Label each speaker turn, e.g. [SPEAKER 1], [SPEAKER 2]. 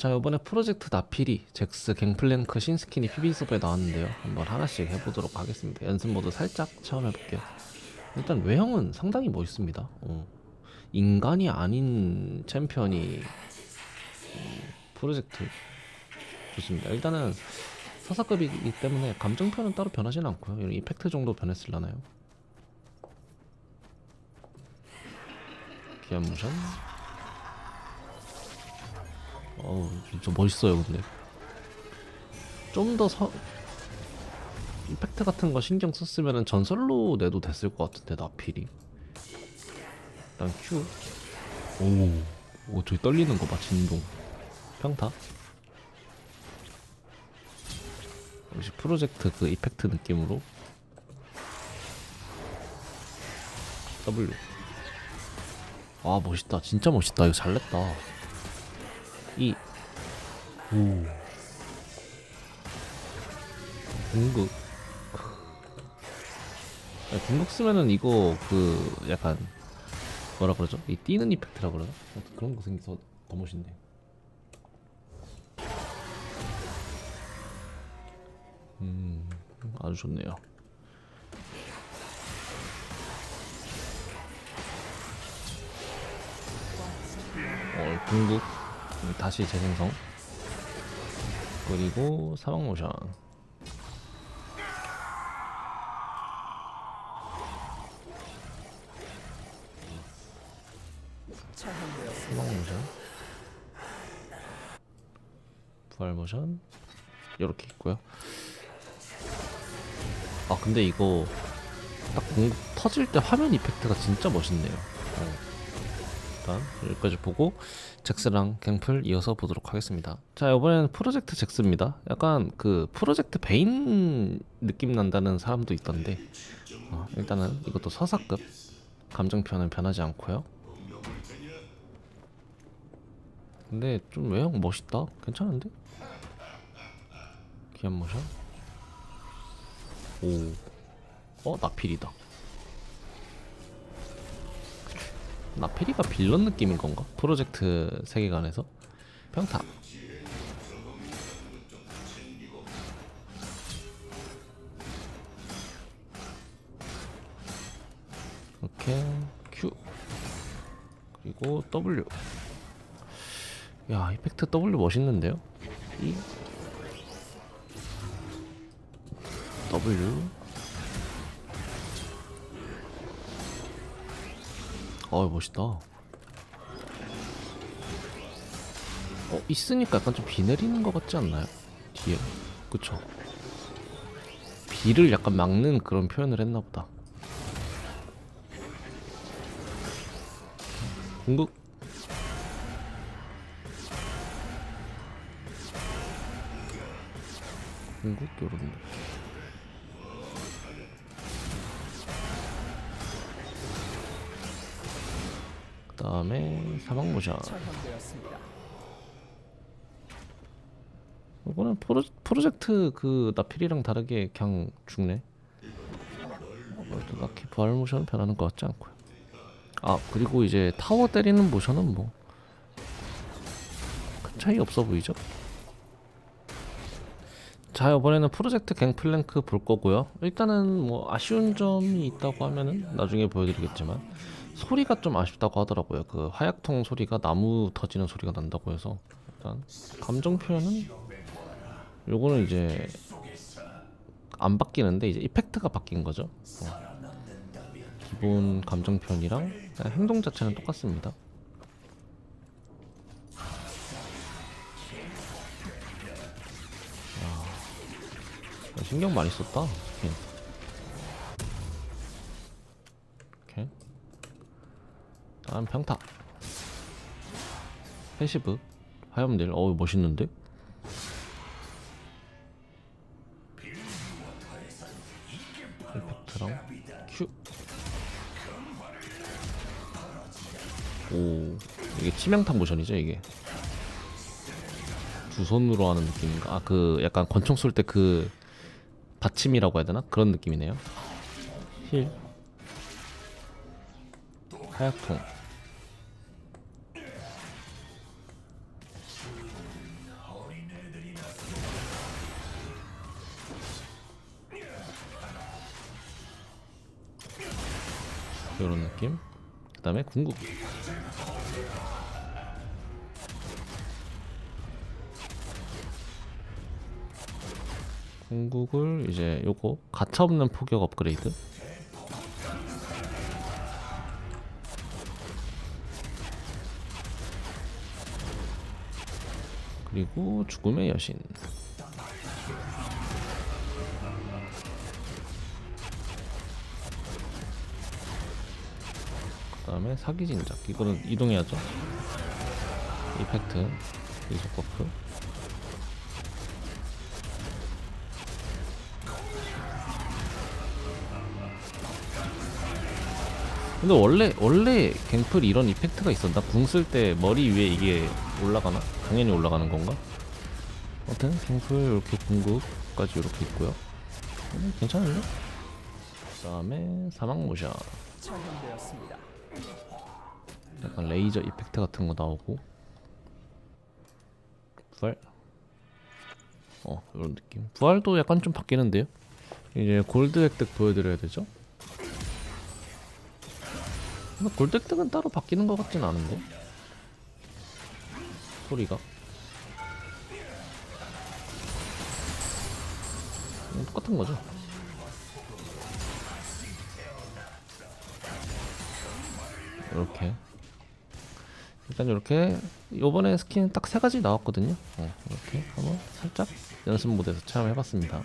[SPEAKER 1] 자 이번에 프로젝트 나피리, 잭스, 갱플랭크, 신스킨이 PB 서버에 나왔는데요. 한번 하나씩 해보도록 하겠습니다. 연습 모드 살짝 체험해볼게요. 일단 외형은 상당히 멋있습니다. 어. 인간이 아닌 챔피언이 음, 프로젝트. 좋습니다. 일단은 서사급이기 때문에 감정표는 따로 변하진 않고요. 이런 이펙트 정도 변했을라나요? 기한 모션 어우 진짜 멋있어요 근데. 좀 더 서... 이펙트 같은 거 신경 썼으면 전설로 내도 됐을 것 같은데 나필이. 일단 Q. 오, 오 저기 떨리는 거봐 진동. 평타. 역시 프로젝트 그 이펙트 느낌으로. W. 아 멋있다. 진짜 멋있다. 이거 잘 냈다 이 오. 궁극 아니, 궁극 쓰면은 이거 그 약간 뭐라 그러죠? 이 뛰는 이펙트라 그러나? 어, 그런 거 생겨서 더 멋있네. 음 아주 좋네요. 어, 궁극 음, 다시 재생성. 그리고 사막 모션. 사막 모션. 부활 모션. 이렇게 있고요. 아 근데 이거 딱 공격 터질 때 화면 이펙트가 진짜 멋있네요. 어. 일단 여기까지 보고 잭스랑 갱플 이어서 보도록 하겠습니다. 자 이번에는 프로젝트 잭스입니다. 약간 그 프로젝트 베인 느낌 난다는 사람도 있던데 어, 일단은 이것도 서사급 감정 표현은 변하지 않고요. 근데 좀 외형 멋있다. 괜찮은데? 기한 모션. 오, 어 나필이다. 나페리가 빌런 느낌인 건가? 프로젝트 세계관에서? 평타. 이렇게 Q. 그리고 W. 야 이펙트 W 멋있는데요? 이 W 어 멋있다. 어 있으니까 약간 좀 비 내리는 것 같지 않나요? 뒤에 그쵸? 비를 약간 막는 그런 표현을 했나 보다. 궁극 궁극 요런 느낌. 다음에 사막 모션. 이거는 프로, 프로젝트 그 나필이랑 다르게 그냥 죽네. 어, 또 딱히 부활 모션은 변하는 것 같지 않고요. 아 그리고 이제 타워 때리는 모션은 뭐 큰 차이 없어 보이죠? 자 이번에는 프로젝트 갱플랭크 볼 거고요. 일단은 뭐 아쉬운 점이 있다고 하면은 나중에 보여드리겠지만 소리가 좀 아쉽다고 하더라고요. 그 화약통 소리가 나무 터지는 소리가 난다고 해서 일단 감정 표현은 요거는 이제 안 바뀌는데 이제 이펙트가 바뀐 거죠. 어. 기본 감정 표현이랑 행동 자체는 똑같습니다. 야, 신경 많이 썼다. 스킨. 이렇게. 다음 평타 패시브 화염딜 어우 멋있는데 이펙트랑 큐 오, 이게 치명타 모션이죠, 이게. 두 손으로 하는 느낌인가? 아, 그 약간 권총 쏠 때 그 받침이라고 해야 되나? 그런 느낌이네요. 힐. 하약통. 이런 느낌. 그 다음에 궁극. 궁극을 이제 요거 가차 없는 포격 업그레이드. 그리고 죽음의 여신. 다음에 사기 진작. 이거는 이동해야죠. 이펙트. 이속 버프. 근데 원래 원래 갱플 이런 이펙트가 있었나? 궁 쓸 때 머리 위에 이게 올라가나? 당연히 올라가는 건가? 아무튼 갱플 이렇게 궁극까지 이렇게 있고요. 음, 괜찮은데? 그다음에 사막 모션. 약간 레이저 이펙트 같은 거 나오고 부활. 어 이런 느낌. 부활도 약간 좀 바뀌는데요. 이제 골드 획득 보여드려야 되죠. 골드 획득은 따로 바뀌는 것 같진 않은데 소리가 음, 똑같은 거죠. 이렇게 일단 이렇게 요번에 스킨 딱 세 가지 나왔거든요. 어, 이렇게 한번 살짝 연습 모드에서 체험해봤습니다.